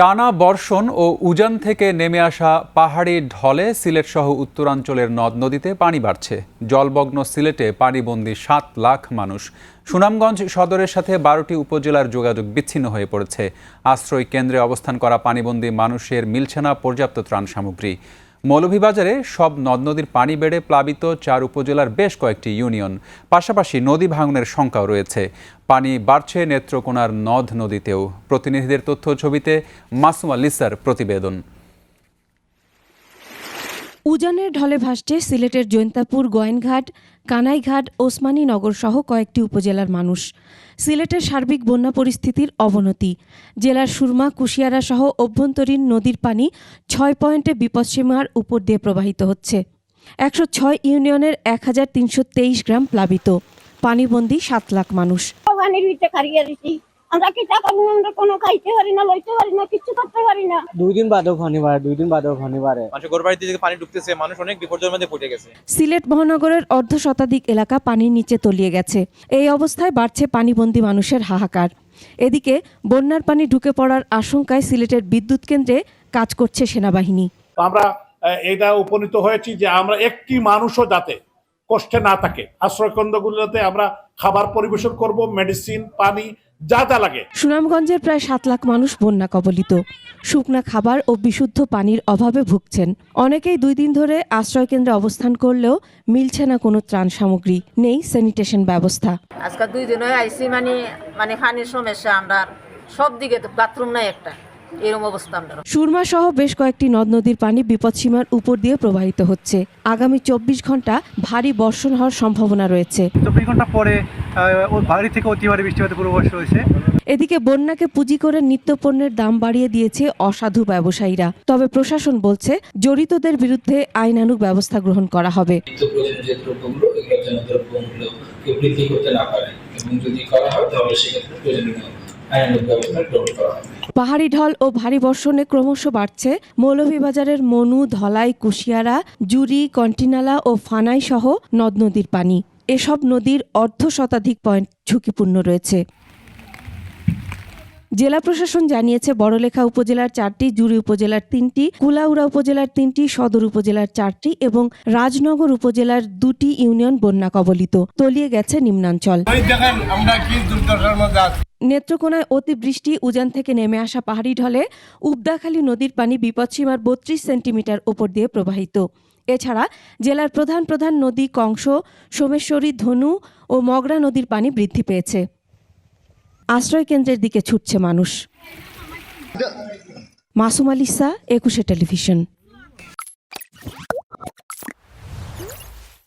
টানা বর্ষণ ও উজান থেকে নেমে আসা পাহাড়ি ঢলে সিলেট সহ উত্তরাঞ্চলের নদ নদীতে পানি বাড়ছে। জলমগ্ন সিলেটে পানিবন্দি সাত লাখ মানুষ। সুনামগঞ্জ সদরের সাথে বারোটি উপজেলার যোগাযোগ বিচ্ছিন্ন হয়ে পড়েছে। আশ্রয় কেন্দ্রে অবস্থান করা পানিবন্দি মানুষের মিলছে না পর্যাপ্ত ত্রাণ সামগ্রী। মৌলভীবাজারে সব নদ নদীর পানি বেড়ে প্লাবিত চার উপজেলার বেশ কয়েকটি ইউনিয়ন। পাশাপাশি নদী ভাঙনের সংখ্যাও রয়েছে। পানি বাড়ছে নেত্রকোনার নদ নদীতেও। প্রতিনিধিদের তথ্য ছবিতে মাসুমা লিসার প্রতিবেদন। উজানের ঢলে ভাসছে সিলেটের জৈন্তাপুর, গোয়েনঘাট, কানাইঘাট, ওসমানী নগর সহ কয়েকটি উপজেলার মানুষ। সিলেটের সার্বিক বন্যা পরিস্থিতির অবনতি। জেলার সুরমা, কুশিয়ারা সহ অভ্যন্তরীণ নদীর পানি ছয় পয়েন্টে বিপদসীমার উপর দিয়ে প্রবাহিত হচ্ছে। একশো ছয় ইউনিয়নের এক হাজার তিনশো তেইশ গ্রাম প্লাবিত। পানিবন্দী সাত লাখ মানুষ। পানির ভিতরে খারিয়ে দিছি আমরা কি টাকা নিয়ে আমরা কোনো খাইতে পারি না লইতে পারি না কিচ্ছু করতে পারি না। দুই দিন বাদেও বাড়ে দুই দিন বাদেও ফনি বাড়ে মানুষের ঘর বাড়িতে দিকে পানি ঢুকতেছে মানুষ অনেক বিপর্যয়ের মধ্যে পড়ে গেছে। সিলেট মহানগরের অর্ধ শতাধিক এলাকা পানির নিচে তলিয়ে গেছে। এই অবস্থায় বাড়ছে পানিবন্দী মানুষের হাহাকার। এদিকে বন্যার পানি ঢুকে পড়ার আশঙ্কায় সিলেটের বিদ্যুৎ কেন্দ্রে কাজ করছে সেনাবাহিনী। আমরা এটা উপনীত হয়েছি যে আমরা একটি মানুষও যাতে কষ্টে না থাকে। আশ্রয়কেন্দ্রগুলোতে আমরা খাবার পরিবেশন করব মেডিসিন পানি যা তা লাগে। সুনামগঞ্জের প্রায় সাত লাখ মানুষ বন্যা কবলিত। শুকনা খাবার ও বিশুদ্ধ পানির অভাবে ভুগছেন। অনেকেই দুই দিন ধরে আশ্রয়কেন্দ্রে অবস্থান করলেও মিলছে না কোনো ত্রাণ সামগ্রী। নেই স্যানিটেশন ব্যবস্থা। আজকাল দুই দিন হয়ে আইসি মানে মানে পানির সমস্যা আমরা সব দিকে তো বাথরুম নাই একটা। এরকম অবস্থা আমরা সুরমা সহ বেশ কয়েকটি নদ নদীর পানি বিপদসীমার উপর দিয়ে প্রবাহিত হচ্ছে। আগামী চব্বিশ ঘণ্টা ভারী বর্ষণ হওয়ার সম্ভাবনা রয়েছে। চব্বিশ ঘণ্টা পরে বাড়ি থেকে অতি ভারী বৃষ্টিপাতের পূর্বাভাস রয়েছে এদিকে বন্যাকে পুঁজি করে নিত্যপণ্যের দাম বাড়িয়ে দিয়েছে অসাধু ব্যবসায়ীরা। তবে প্রশাসন বলছে জড়িতদের বিরুদ্ধে আইনানুগ ব্যবস্থা গ্রহণ করা হবে। করতে না পারে এবং যদি করা হয় তাহলে সেক্ষেত্রে প্রয়োজনীয় পাহাড়ি ঢল ও ভারী বর্ষণে ক্রমশ বাড়ছে। মৌলভীবাজারের মনু, ধলাই, কুশিয়ারা, জুরি, কন্টিনালা ও ফানাই সহ নদ নদীর পানি। এসব নদীর অর্ধ শতাধিক পয়েন্ট ঝুঁকিপূর্ণ রয়েছে। জেলা প্রশাসন জানিয়েছে বড়লেখা উপজেলার চারটি জুড়ি উপজেলার তিনটি কুলাউড়া উপজেলার তিনটি সদর উপজেলার চারটি এবং রাজনগর উপজেলার দুটি ইউনিয়ন বন্যা কবলিত। তলিয়ে গেছে নিম্নাঞ্চল। নেত্রকোনায় অতিবৃষ্টি উজান থেকে নেমে আসা পাহাড়ি ঢলে উবদাখালী নদীর পানি বিপদসীমার বত্রিশ সেন্টিমিটার ওপর দিয়ে প্রবাহিত। এছাড়া জেলার প্রধান প্রধান নদী কংস সোমেশ্বরী ধনু ও মগরা নদীর পানি বৃদ্ধি পেয়েছে। আশ্রয় কেন্দ্রের দিকে ছুটছে মানুষ। মাসুম আলিসা একুশে টেলিভিশন।